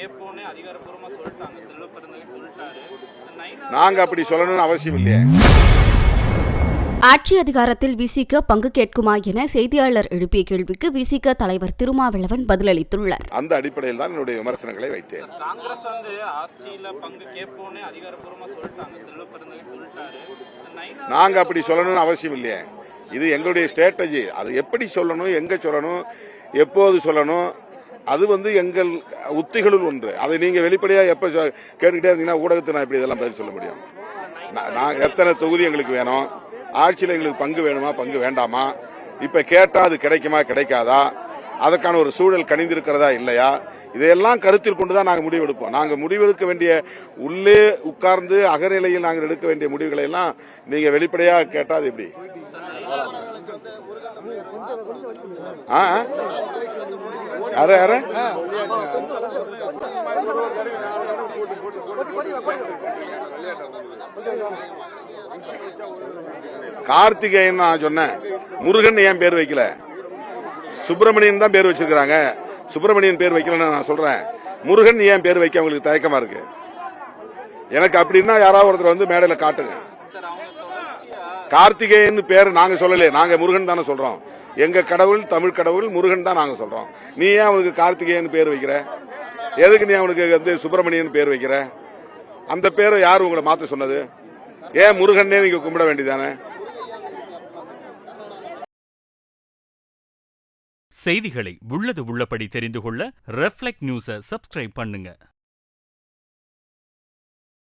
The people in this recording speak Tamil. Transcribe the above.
கேட்போம்னு அதிகாரப்பூர்வமா சொல்லிட்டாங்க. செல்வ பெருந்தகை சொல்லிட்டாரு. நைனா நாங்க அப்படி சொல்லணும்னு அவசியம் இல்லையே. ஆட்சி அதிகாரத்தில் விசிக பங்கு கேட்குமா என செய்தியாளர் எழுப்பிய கேள்விக்கு விசிக தலைவர் திருமாவளவன் பதிலளித்துள்ளார். அந்த அடிப்படையில் தான் என்னுடைய விமர்சனங்களை வைத்தேன். காங்கிரஸ் வந்து ஆட்சியில பங்கு கேட்போம்னு அதிகாரப்பூர்வமா சொல்லிட்டாங்க. செல்வ பெருந்தகை சொல்லிட்டாரு. நைனா நாங்க அப்படி சொல்லணும்னு அவசியம் இல்லையே. இது எங்களுடைய ஸ்ட்ராட்டஜி அது எப்படி சொல்லணும் எங்க சொல்லணும் எப்போது சொல்லணும் அது வந்து எங்கள் உத்திகளுள் ஒன்று. அதை நீங்கள் வெளிப்படையாக எப்போ கேட்டுக்கிட்டே இருந்தீங்கன்னா ஊடகத்தை நான் இப்படி இதெல்லாம் பதில் சொல்ல முடியும் நான் நான் எத்தனை தொகுதி எங்களுக்கு வேணும்? ஆட்சியில் எங்களுக்கு பங்கு வேணுமா? பங்கு வேண்டாமா? இப்போ கேட்டால் அது கிடைக்குமா? கிடைக்காதா? அதற்கான ஒரு சூழல் கணிந்திருக்கிறதா இல்லையா? இதையெல்லாம் கருத்தில் கொண்டு தான் நாங்கள் முடிவெடுப்போம். நாங்கள் முடிவெடுக்க வேண்டிய உள்ளே உட்கார்ந்து அகநிலையில் நாங்கள் எடுக்க வேண்டிய முடிவுகளை எல்லாம் நீங்கள் வெளிப்படையாக கேட்டால் அது எப்படி? ஆ. ஆ? யாரு? கார்த்திகேயன் நான் சொன்னேன். முருகன் ஏன் பேர் வைக்கல? சுப்பிரமணியன் தான் பேர் வச்சிருக்கிறாங்க. சுப்பிரமணியன் பேர் வைக்கலன்னு நான் சொல்றேன். முருகன் ஏன் பேர் வைக்க அவங்களுக்கு தயக்கமா இருக்கு? எனக்கு அப்படின்னா யாராவது ஒருத்தர் வந்து மேடையில காட்டுங்க. கார்த்திகேயன் பேர் நாங்க சொல்லலையே நாங்க முருகன் தானே சொல்றோம். எங்க கடவுள் தமிழ் கடவுள் முருகன் தான் நாங்க சொல்றோம். நீ ஏன் அவனுக்கு கார்த்திகேயன் பேர் வைக்கிற? எதுக்கு நீ அவனுக்கு வந்து சுப்பிரமணியன் பேர் வைக்கிற? அந்த பேரை யார் உங்களை மாத்த சொன்னது? ஏன் முருகன்னே நீங்க கும்பிட வேண்டியதானே? செய்திகளை உள்ளது உள்ளபடி தெரிந்து கொள்ள ரெஃப்ளெக்ட் நியூஸை சப்ஸ்கிரைப் பண்ணுங்க.